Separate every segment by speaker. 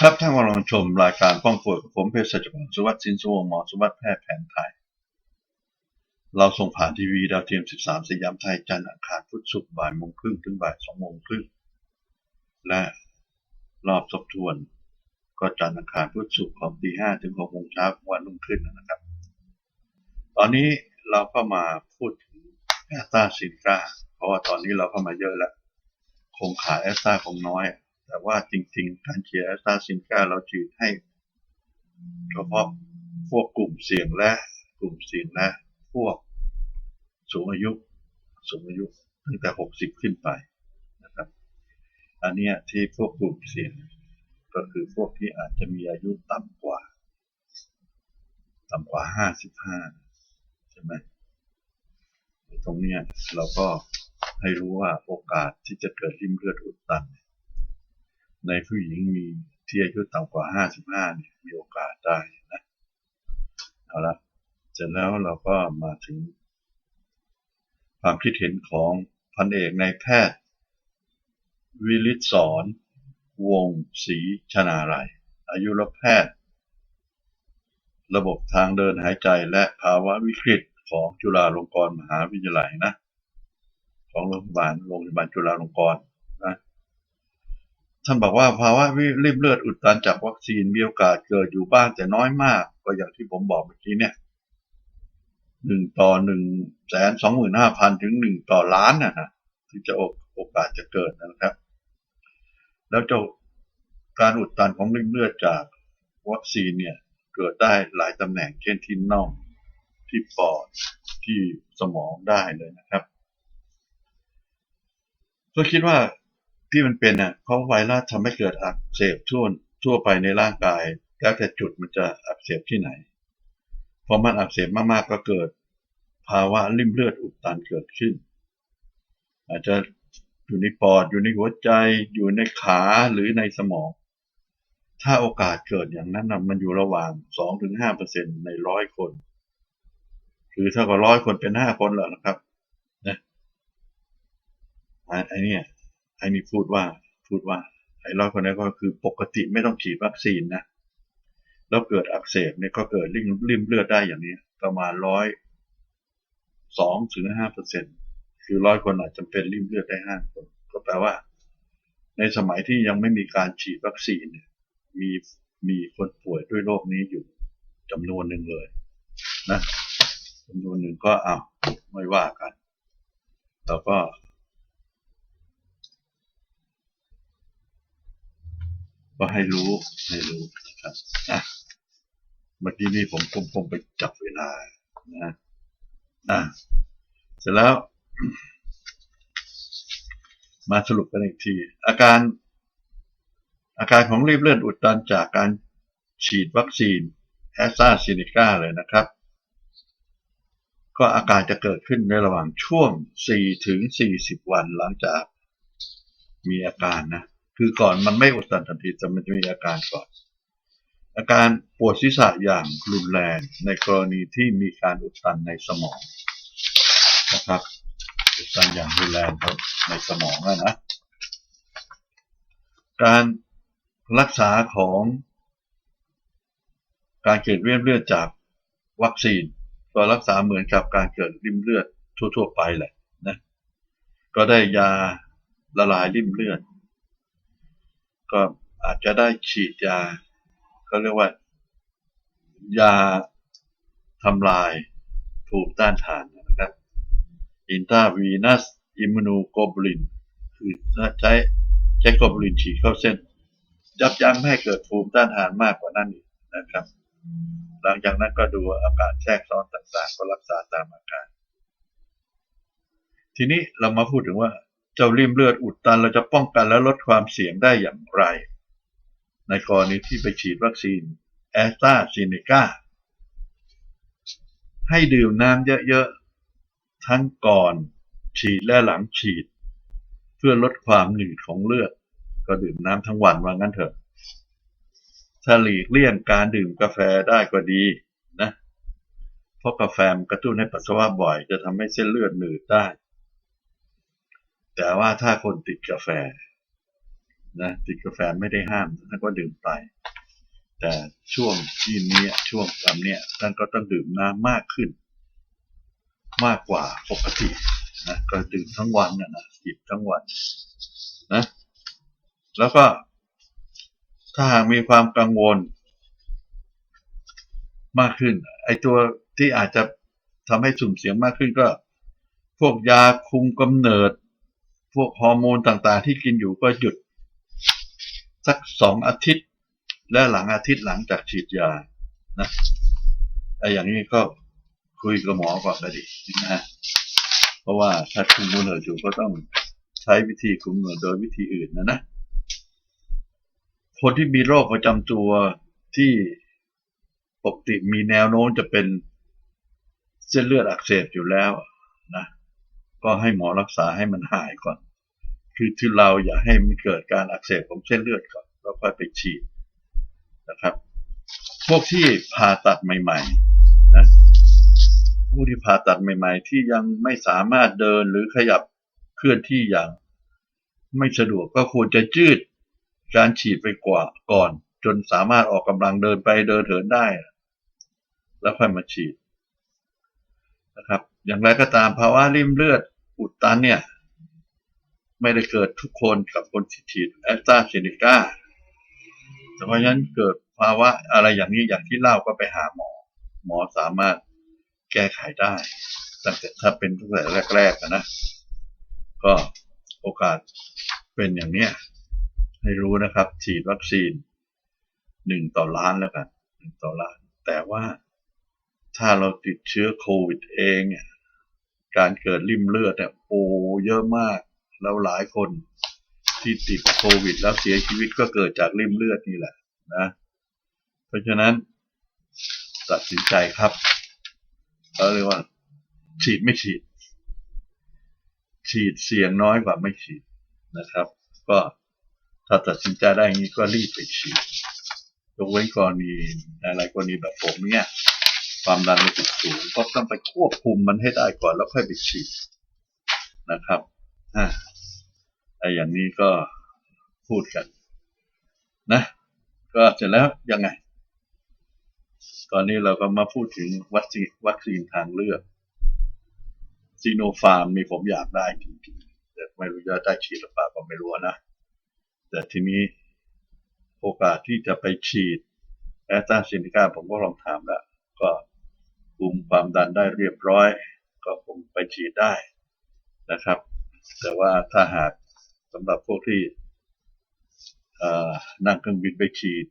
Speaker 1: ครับท่านกำลังชมรายการป้องป่วยกับผมเภสัชกรสุวัสดิ์สินสุวงหมอสุวัสดิ์แพทย์แผนไทย เราส่งผ่านทีวีดาวเทียม 13 สยามไทย จันทร์อังคารพุธศุกร์บ่ายโมงครึ่งถึงบ่ายสองโมงครึ่งและรอบทบทวน ก็จันทร์อังคารพุธศุกร์ของตีห้าถึงหกโมงเช้าวันรุ่งขึ้นนะครับ ตอนนี้เราก็มาพูดถึงแอสตาซินกาเพราะว่าตอนนี้เราเข้ามาเยอะแล้ว คงขายแอสตาคงน้อย แต่ว่าจริงๆ การเชียร์แอสตราซินกาเราฉีดให้เฉพาะพวกกลุ่มเสี่ยงและกลุ่มเสี่ยงและพวกสูงอายุสูงอายุตั้งแต่ 60 ขึ้นไปนะครับ อันเนี้ยที่พวกกลุ่มเสี่ยงก็คือพวกที่อาจจะมีอายุต่ำกว่า ต่ำกว่า 55 ใช่ไหมตรงเนี้ยเราก็ให้รู้ว่าโอกาสที่จะเกิดริมเลือดอุดตัน ในผู้หญิงมีที่อายุต่ำกว่า55เนี่ยมีโอกาสได้นะเอาละเสร็จแล้วเราก็มาถึง ความคิดเห็นของพันเอกนายแพทย์ วิลิตสอนวงศรีชนาลัยอายุรแพทย์ ระบบทางเดินหายใจและภาวะวิกฤตของจุฬาลงกรณ์มหาวิทยาลัยนะ ของโรงพยาบาลโรงพยาบาลจุฬาลงกรณ์ ท่านบอกว่าภาวะริ่มเลือดอุดตันจากวัคซีนมีโอกาสเกิดอยู่บ้างแต่น้อยมาก ก็อย่างที่ผมบอกเมื่อกี้เนี่ยหนึ่งต่อหนึ่งแสนสองหมื่นห้าพันถึงหนึ่งต่อล้านนะฮะที่จะโอกาสจะเกิดนะครับ แล้วเจ้าการอุดตันของริ่มเลือดจากวัคซีนเนี่ยเกิดได้หลายตำแหน่งเช่นที่น่องที่ปอดที่สมองได้เลยนะครับก็คิดว่า ที่มันเป็นอะเพราะไวรัสทำให้เกิดอักเสบทั่วทั่วไปในร่างกาย แล้วแต่จุดมันจะอักเสบที่ไหนพอมันอักเสบมากๆก็เกิด ภาวะริ่มเลือดอุดตันเกิดขึ้น อาจจะอยู่ในปอดอยู่ในหัวใจ อยู่ในขาหรือในสมอง ถ้าโอกาสเกิดอย่างนั้นนะมันอยู่ระหว่าง 2-5%ในร้อยคนคือถ้ากับร้อยคนเป็นห้าคนแล้วนะครับนะไอ้นี่ ไอ้นี่พูดว่าพูดว่า ไอ้ร้อยคนนี้ก็คือปกติไม่ต้องฉีดวัคซีนนะแล้วเกิดอักเสบเนี่ยก็เกิดริ่มริ่มเลือดได้อย่างนี้ ประมาณร้อยสองถึงห้าเปอร์เซ็นคือร้อยคนอาจจะเป็นริ่มเลือดได้ห้าคนก็แปลว่า ในสมัยที่ยังไม่มีการฉีดวัคซีนเนี่ยมีมีคนป่วยด้วยโรคนี้อยู่จำนวนหนึ่งเลย นะจำนวนหนึ่งก็อ้าวไม่ว่ากันเราก็ ก็ให้รู้ให้รู้นะครับอะเมื่อกี้นี้ผมคงคงไปจับเวลานะอะเสร็จแล้ว มาสรุปกันอีกที อาการ อาการของรีบเลือดอุดตันจากการฉีดวัคซีนแอสตราซเนกาเลยนะครับ ก็อาการจะเกิดขึ้นในระหว่างช่วง 4 ถึง 40 วันหลังจากมีอาการนะ คือก่อนมันไม่อุดตันทันทีแต่มันจะมีอาการก่อน อาการปวดศีรษะอย่างรุนแรงในกรณีที่มีการอุดตันในสมองนะครับอุดตันอย่างรุนแรงครับในสมองนะการรักษาของการเกิดริ่มเลือดจากวัคซีนก็รักษาเหมือนกับการเกิดริมเลือดทั่ว ๆ ไปแหละนะก็ได้ยาละลายริมเลือด ก็อาจจะได้ฉีดยาเขาเรียกว่า ยาทำลายภูมิต้านทานนะครับอินทาวีนัสอิมมูโนโกลบูลิน คือใช้ใช้โกลบูลินฉีดเข้าเส้นยับยั้งให้เกิดภูมิต้านทานมากกว่านั้นอีกนะครับ หลังจากนั้นก็ดูอาการแทรกซ้อนต่างๆ ก็รักษาตามอาการ ทีนี้เรามาพูดถึงว่า เจ้าริมเลือดอุดตันเราจะป้องกันและลดความเสี่ยงได้อย่างไร ในกรณีที่ไปฉีดวัคซีนแอสตราเซเนกาให้ดื่มน้ำเยอะๆ ทั้งก่อนฉีดและหลังฉีด เพื่อลดความหนืดของเลือด ก็ดื่มน้ำทั้งวันว่างั้นเถอะถ้าหลีกเลี่ยงการดื่มกาแฟได้ก็ดีนะ เพราะกาแฟกระตุ้นให้ปัสสาวะบ่อยจะทำให้เส้นเลือดหนืดได้ แต่ว่าถ้าคนติดกาแฟนะติดกาแฟไม่ได้ห้ามท่านก็ดื่มไป แต่ช่วงที่นี้ช่วงลำเนี้ยท่านก็ต้องดื่มน้ำมากขึ้น มากกว่าปกตินะก็ดื่มทั้งวันนะนะจิบทั้งวันนะแล้วก็ ถ้าหากมีความกังวล มากขึ้น ไอตัวที่อาจจะทำให้สุ่มเสียงมากขึ้นก็ พวกยาคุมกำเนิด พวกฮอร์โมนต่างๆ ที่กินอยู่ก็หยุด สักสองอาทิตย์ และหลังอาทิตย์หลังจากฉีดยานะไอ้อย่างนี้ก็คุยกับหมอก่อนก็ดีนะเพราะว่าถ้าคุมกำเนิดอยู่ก็ต้องใช้วิธีคุมกำเนิดโดยวิธีอื่นนะนะคนที่มีโรคประจำตัวที่ปกติมีแนวโน้มจะเป็นเส้นเลือดอักเสบอยู่แล้วนะ ก็ให้หมอรักษาให้มันหายก่อน คือที่เราอย่าให้มันเกิดการอักเสบของเส้นเลือดก่อนแล้วค่อยไปฉีดนะครับ พวกที่ผ่าตัดใหม่ๆนะผู้ที่ผ่าตัดใหม่ ๆ ที่ยังไม่สามารถเดินหรือขยับเคลื่อนที่อย่างไม่สะดวกก็ควรจะยืดการฉีดไปกว่าก่อน จนสามารถออกกำลังเดินไปเดินเถินได้ แล้วค่อยมาฉีดนะครับ อย่างไรก็ตามภาวะริ่มเลือดอุดตันเนี่ย ไม่ได้เกิดทุกคนกับคนที่ฉีดแอสตราเซเนกาแต่เพราะฉะนั้นเกิดภาวะอะไรอย่างนี้อย่างที่เล่าก็ไปหาหมอ หมอสามารถแก้ไขได้ตั้งแต่ถ้าเป็นตั้งแต่แรกๆนะ ก็โอกาสเป็นอย่างเนี้ยให้รู้นะครับฉีดวัคซีนหนึ่งต่อล้านแล้วกันหนึ่งต่อล้าน แต่ว่าถ้าเราติดเชื้อโควิดเองเนี่ยการเกิดริ่มเลือดเนี่ยโอ้เยอะมาก แล้วหลายคนที่ติดโควิดแล้วเสียชีวิตก็เกิดจากริ่มเลือดนี่แหละนะ เพราะฉะนั้น ตัดสินใจครับเขาเรียกว่า ฉีดไม่ฉีด ฉีดเสี่ยงน้อยกว่าไม่ฉีดนะครับ ก็ถ้าตัดสินใจได้อย่างนี้ก็รีบไปฉีดยกเว้นกรณีอะไรกรณีแบบผมเนี่ยความดันโลหิตสูงก็ต้องไปควบคุมมันให้ได้ก่อนแล้วค่อยไปฉีดนะครับอ่า ไอ้อย่างนี้ก็พูดกัน นะ ก็เสร็จแล้วยังไง ตอนนี้เราก็มาพูดถึงวัคซีนวัคซีนทางเลือกซีโนฟาร์มนี่ผมอยากได้จริงๆแต่ไม่รู้จะได้ฉีดหรือเปล่าก็ไม่รู้นะ แต่ทีนี้โอกาสที่จะไปฉีดแอสตราเซเนกาผมก็ลองถามแล้ว ก็คุมความดันได้เรียบร้อย ก็คงไปฉีดได้นะครับ แต่ว่าถ้าหาก สำหรับพวกที่นั่งเครื่องบินไปฉีด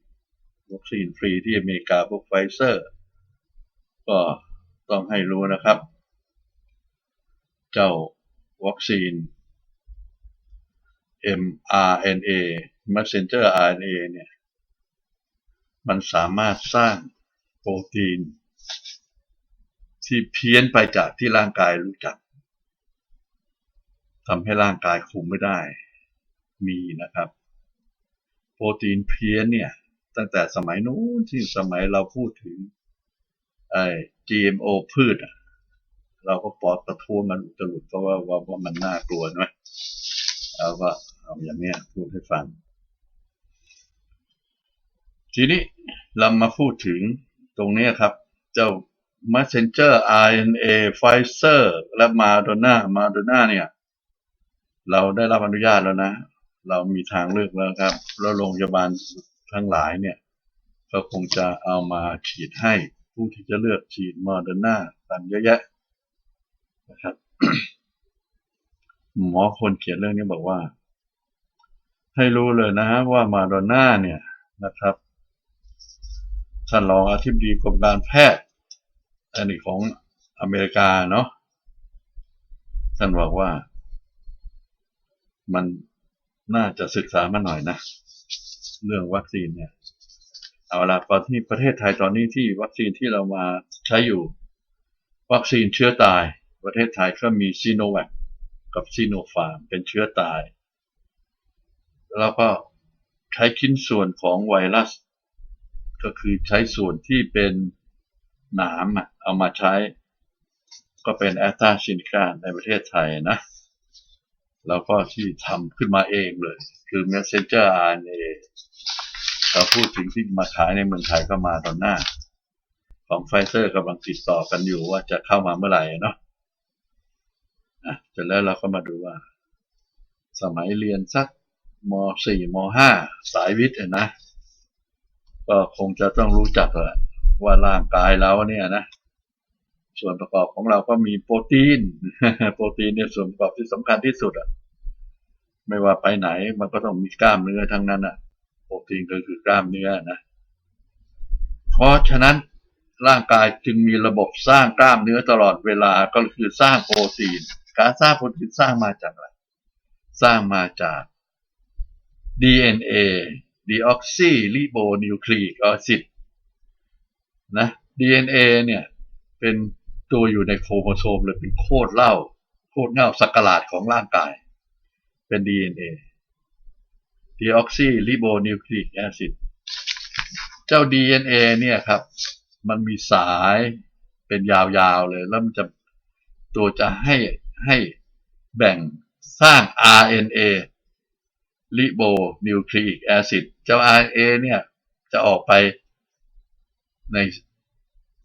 Speaker 1: วัคซีนฟรีที่อเมริกาพวกไฟเซอร์ ก็ต้องให้รู้นะครับ เจ้าวัคซีน mRNA messenger RNA เนี่ย มันสามารถสร้างโปรตีน ที่เพี้ยนไปจากที่ร่างกายรู้จักทำให้ร่างกายคุมไม่ได้ มีนะครับ โปรตีนเพี้ยนเนี่ย ตั้งแต่สมัยนู้นที่สมัยเราพูดถึงไอ้ GMO พืชเราก็ปอดประท้วงกันอุตลุดเพราะว่าว่าว่ามันน่ากลัวใช่ไหมเอาว่าเอาอย่างเนี้ยพูดให้ฟัง ทีนี้เรามาพูดถึงตรงนี้ครับ เจ้า messenger RNA Pfizer และ Moderna Moderna เนี่ย เราได้รับอนุญาตแล้วนะ เรามีทางเลือกแล้วครับ แล้วโรงพยาบาลทั้งหลายเนี่ย ก็คงจะเอามาฉีดให้ผู้ที่จะเลือกฉีด Moderna กันเยอะแยะนะครับหมอคนเขียนเรื่องนี้บอกว่า ให้รู้เลยนะว่ามาโดน่าเนี่ยนะครับท่านรองอธิบดีกรมการแพทย์อันนี้ของอเมริกาเนาะท่านบอกว่า มัน น่าจะศึกษามาหน่อยนะ เรื่องวัคซีนเนี่ย เอาละตอนที่ประเทศไทยตอนนี้ที่วัคซีนที่เรามาใช้อยู่ วัคซีนเชื้อตาย ประเทศไทยก็มีซีโนแวคกับซีโนฟาร์มเป็นเชื้อตาย แล้วก็ใช้ชิ้นส่วนของไวรัส ก็คือใช้ส่วนที่เป็นหนามเอามาใช้ ก็เป็นแอสตราซเนกาในประเทศไทยนะ แล้วก็ที่ทำขึ้นมาเองเลย คือ messenger RNA เราพูดถึงที่มาขายในเมืองไทยก็มาตอนหน้า ของไฟเซอร์กำลังติดต่อกันอยู่ว่าจะเข้ามาเมื่อไหร่เนาะเสร็จแล้วเราก็มาดูว่า สมัยเรียนสักม .4 ม .5 สายวิทย์นะ ก็คงจะต้องรู้จักแหละว่าร่างกายเราเนี่ยนะ ส่วนประกอบของเราก็มีโปรตีน โปรตีนเนี่ยส่วนประกอบที่สำคัญที่สุดอะ ไม่ว่าไปไหนมันก็ต้องมีกล้ามเนื้อทั้งนั้นอะ โปรตีนก็คือกล้ามเนื้อนะ เพราะฉะนั้นร่างกายจึงมีระบบสร้างกล้ามเนื้อตลอดเวลาก็คือสร้างโปรตีน การสร้างโปรตีนสร้างมาจากอะไร สร้างมาจาก DNA deoxyribonucleic acid นะ DNA เนี่ยเป็น ตัวอยู่ในโครโมโซมเลยเป็นโคตรเล่า โคตรเง่าสักกลาดของร่างกาย เป็น DNA deoxyribonucleic acid เจ้า DNA เนี่ยครับ มันมีสายเป็นยาวๆเลย แล้วมันจะตัวจะให้ให้แบ่งสร้าง RNA ribonucleic acid เจ้า RNA เนี่ยจะออกไปใน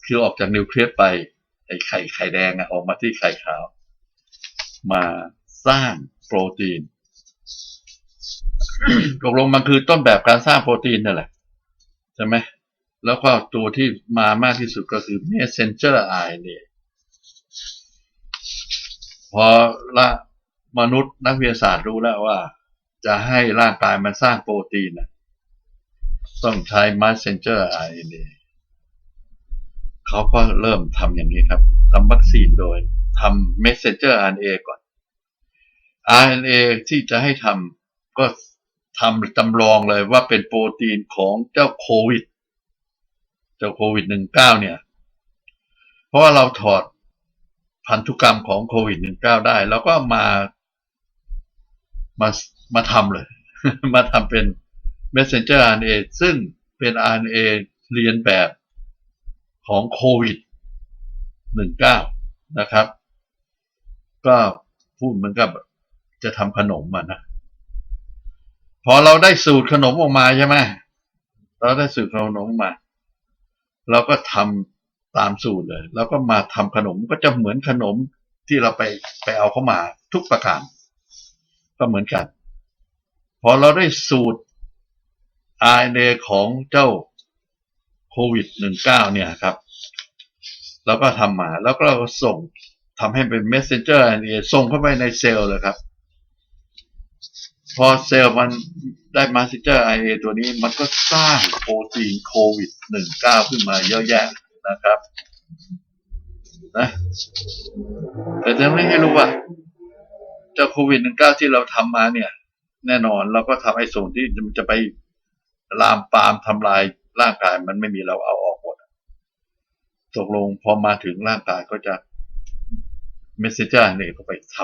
Speaker 1: คือออกจากนิวเคลียสไป ไอ้ไข่ไข่แดงอะออกมาที่ไข่ขาว มาสร้างโปรตีนตกลงมันคือต้นแบบการสร้างโปรตีนนั่นแหละใช่ไหมแล้วก็ตัวที่มามากที่สุดก็คือ messenger RNA พอละมนุษย์นักวิทยาศาสตร์รู้แล้วว่า จะให้ร่างกายมันสร้างโปรตีนนะต้องใช้ messenger RNA เขาก็เริ่มทำอย่างนี้ครับทำวัคซีนโดยทำ messenger RNA ก่อน RNA ที่จะให้ทำก็ทำจำลองเลยว่าเป็นโปรตีนของเจ้าโควิด เจ้าโควิด 19 เนี่ย เพราะว่าเราถอดพันธุกรรมของโควิด 19 ได้ แล้วก็มา มา มาทำเลย มาทำเป็น messenger RNA ซึ่งเป็น RNA เรียนแบบ ของโควิด 19 นะครับ ก็พูดเหมือนกับจะทำขนมอะนะ พอเราได้สูตรขนมออกมาใช่ไหมเราได้สูตรขนมมา เราก็ทำตามสูตรเลยแล้วก็มาทำขนมก็จะเหมือนขนมที่เราไปไปเอาเข้ามาทุกประการก็เหมือนกัน พอเราได้สูตร RNA ของเจ้า โควิด 19 เนี่ยครับ แล้วก็ทำมา แล้วก็ส่งทำให้เป็น messenger RNA ส่งเข้าไปในเซลล์เลยครับ พอเซลล์มันได้ messenger RNA ตัวนี้มันก็สร้างโปรตีนโควิด 19 ขึ้นมาเยอะแยะนะครับนะแต่จะไม่ให้รู้ว่าเจ้าโควิด 19 ที่เราทำมาเนี่ย แน่นอนเราก็ทำไอ้ส่วนที่มันจะไปลามปามทำลาย ร่างกายมันไม่มีเราเอาออกหมดตกลงพอมาถึงร่างกายก็จะเมสเซจเนี่ยก็ไปท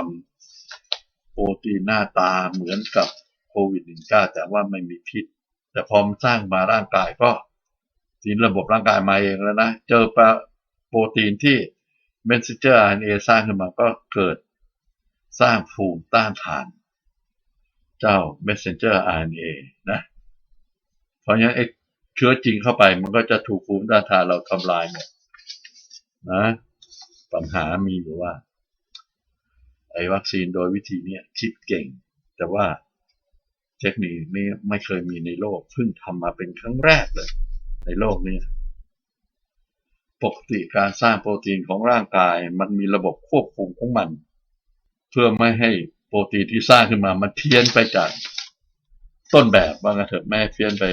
Speaker 1: ำโปรตีนหน้าตาเหมือนกับโควิด -19 แต่ว่าไม่มีพิษ แต่พอมสร้างมาร่างกายก็ทีระบบร่างกายมาเองแล้วนะ เจอปโปรตีนที่เมสเซจร์ RNA สร้างขึ้นมาก็เกิดสร้างภูมิต้านทาน เจ้า messenger RNA นะ เพราะงั้นไอ้ เชื้อจริงเข้าไป มันก็จะถูกภูมิต้านทานเราทำลายหมดนะปัญหามีอยู่ว่า ไอ้วัคซีนโดยวิธีเนี้ยคิดเก่ง แต่ว่าเทคนิคนี้ไม่เคยมีในโลกเพิ่งทำมาเป็นครั้งแรกเลย ในโลกนี้ปกติการสร้างโปรตีนของร่างกาย มันมีระบบควบคุมของมัน เพื่อไม่ให้โปรตีนที่สร้างขึ้นมามันเพี้ยนไปจากต้นแบบบางนเถอะแม่เพี้ยนไป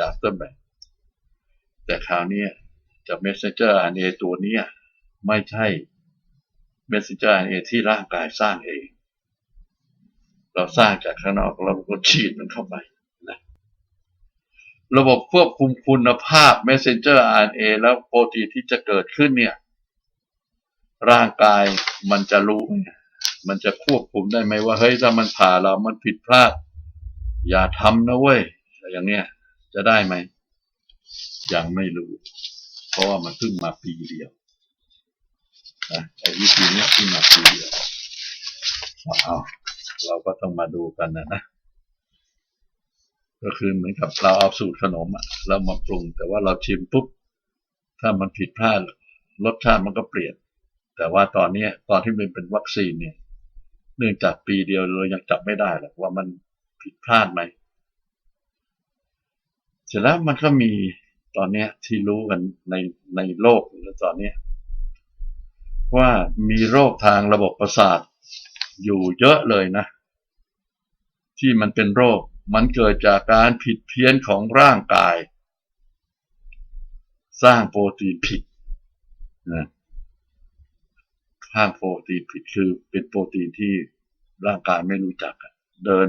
Speaker 1: จากต้นแบบ แต่คราวนี้จาก messenger RNA ตัวนี้ไม่ใช่ messenger RNA ที่ร่างกายสร้างเอง เราสร้างจากข้างนอกเราก็ฉีดมันเข้าไปนะระบบควบคุมคุณภาพ messenger RNA แล้วโปรตีนที่จะเกิดขึ้นเนี่ย ร่างกายมันจะรู้มมันจะควบคุมได้ไหมว่าเฮ้ยถ้ามันผ่าเรามันผิดพลาด อย่าทำนะเว้ยอย่างเนี้ยจะได้ไหม ยังไม่รู้ เพราะว่ามันเพิ่งมาปีเดียวนะไอ้วิธีนี้ยเพิ่งมาปีเดียวเอาเราก็ต้องมาดูกันนะนะก็คือเหมือนกับเราเอาสูตรขนมอะเรามาปรุง แต่ว่าเราชิมปุ๊บถ้ามันผิดพลาดรสชาติมันก็เปลี่ยน แต่ว่าตอนเนี้ยตอนที่มันเป็นวัคซีนเนี่ย เนื่องจากปีเดียวเรายังจับไม่ได้หรอกว่ามันผิดพลาดไหม เสร็จแล้วมันก็มีตอนเนี้ยที่รู้กันในในโลกแล้วตอนเนี้ยว่ามีโรคทางระบบประสาทอยู่เยอะเลยนะ ที่มันเป็นโรคมันเกิดจากการผิดเพี้ยนของร่างกาย สร้างโปรตีนผิดนะสร้างโปรตีนผิดคือเป็นโปรตีนที่ร่างกายไม่รู้จักเดิน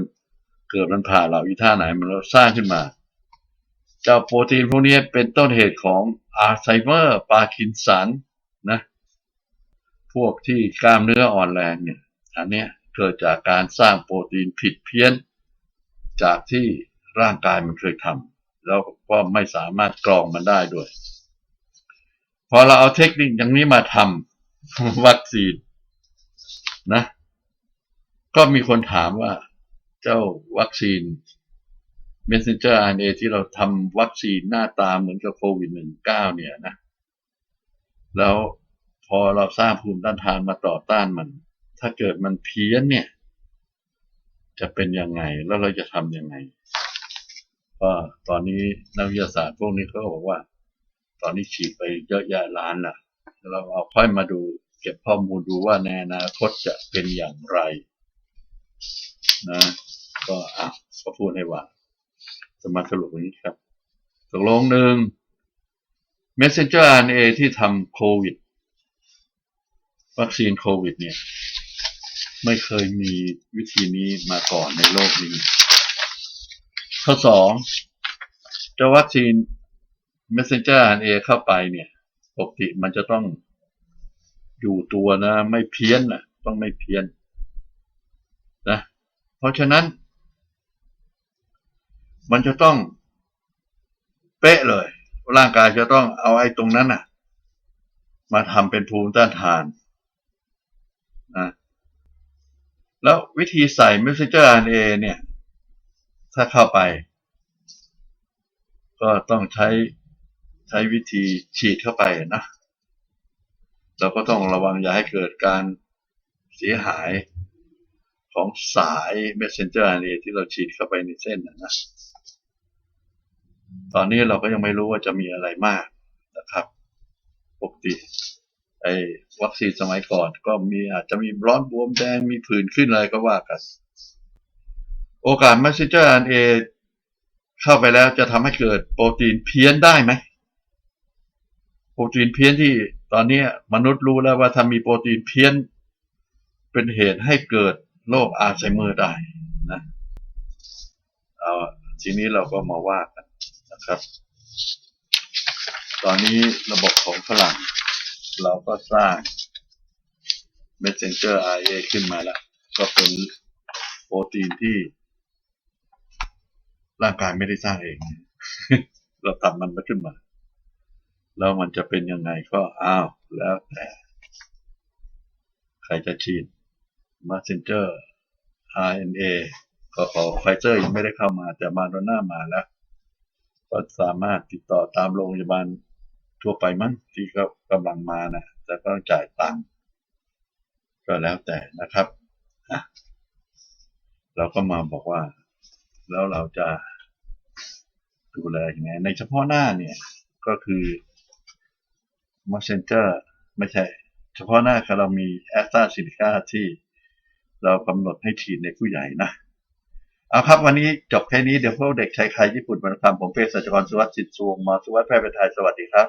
Speaker 1: เกิดมันผ่าเราอีท่าไหนมันเราสร้างขึ้นมา เจ้าโปรตีนพวกนี้เป็นต้นเหตุของอัลไซเมอร์ปาร์กินสันนะ พวกที่กล้ามเนื้ออ่อนแรงเนี่ย อันเนี้ยเกิดจากการสร้างโปรตีนผิดเพี้ยน จากที่ร่างกายมันเคยทำแล้วก็ไม่สามารถกรองมันได้ด้วย พอเราเอาเทคนิคอย่างนี้มาทำวัคซีนนะ ก็มีคนถามว่า เจ้าวัคซีน messenger RNA ที่เราทำวัคซีนหน้าตาเหมือนกับโควิด -19 เนี่ยนะ แล้วพอเราสร้างภูมิต้านทานมาต่อต้านมัน ถ้าเกิดมันเพี้ยนเนี่ย จะเป็นยังไง แล้วเราจะทำยังไง ก็ตอนนี้นักวิทยาศาสตร์พวกนี้เขาบอกว่า ตอนนี้ฉีดไปเยอะแยะล้านละเราเอาค่อยมาดูเก็บข้อมูลดูว่าในอนาคตจะเป็นอย่างไร นะ ก็อะก็พูดให้ว่า จะมาสรุปอย่างนี้ครับตกลงหนึ่ง messenger RNA ที่ทำโควิด วัคซีนโควิดเนี่ย ไม่เคยมีวิธีนี้มาก่อนในโลกนี้ ข้อสองจ้าวัคซีน messenger RNA เข้าไปเนี่ย ปกติมันจะต้องอยู่ตัวนะ ไม่เพี้ยนนะต้องไม่เพี้ยนนะ เพราะฉะนั้น มันจะต้องเป๊ะเลย ร่างกายจะต้องเอาไอ้ตรงนั้นน่ะ มาทำเป็นภูมิต้านทานนะแล้ววิธีใส่ messenger RNA เนี่ย ถ้าเข้าไป ก็ต้องใช้ใช้วิธีฉีดเข้าไปนะเราก็ต้องระวังอย่าให้เกิดการเสียหายของสาย messenger RNA ที่เราฉีดเข้าไปในเส้นนะนะ ตอนนี้เราก็ยังไม่รู้ว่าจะมีอะไรมากนะครับ ปกติไอ้วัคซีนสมัยก่อนก็มีอาจจะมีร้อนบวมแดงมีผื่นขึ้นอะไรก็ว่ากัน โอกาส messenger RNA เข้าไปแล้วจะทำให้เกิดโปรตีนเพี้ยนได้ไหมโปรตีนเพี้ยนที่ตอนนี้มนุษย์รู้แล้วว่าถ้ามีโปรตีนเพี้ยน เป็นเหตุให้เกิดโรคอัลไซเมอร์ได้นะเอาทีนี้เราก็มาว่ากัน นะครับ ตอนนี้ระบบของฝรั่ง เราก็สร้าง messenger RNA ขึ้นมาแล้ว ก็เป็นโปรตีนที่ ร่างกายไม่ได้สร้างเอง เราทำมันมาขึ้นมา แล้วมันจะเป็นยังไงก็อ้าวแล้วแต่ใครจะฉีด messenger RNA ก็ขอไฟเซอร์ยังไม่ได้เข้ามาแต่มาโดน่ามาแล้ว ก็สามารถติดต่อตามโรงพยาบาลทั่วไปมั้งที่ก็กำลังมานะแต่ก็ต้องจ่ายตังค์ก็แล้วแต่นะครับเราก็มาบอกว่า แล้วเราจะดูแลยังไงในเฉพาะหน้าเนี่ยก็คือ messenger ไม่ใช่ เฉพาะหน้าคือเรามีแอสตราซิลิกาที่เรากำหนดให้ฉีดในผู้ใหญ่นะ เอาครับ วันนี้จบแค่นี้เดี๋ยวพวกเด็กชายไทยญี่ปุ่นมาทำผมเป็นสัจกรสุวัสดิ์สิทธิ์สวงมาสุวัสดิ์แพทย์เป็นไทยสวัสดีครับ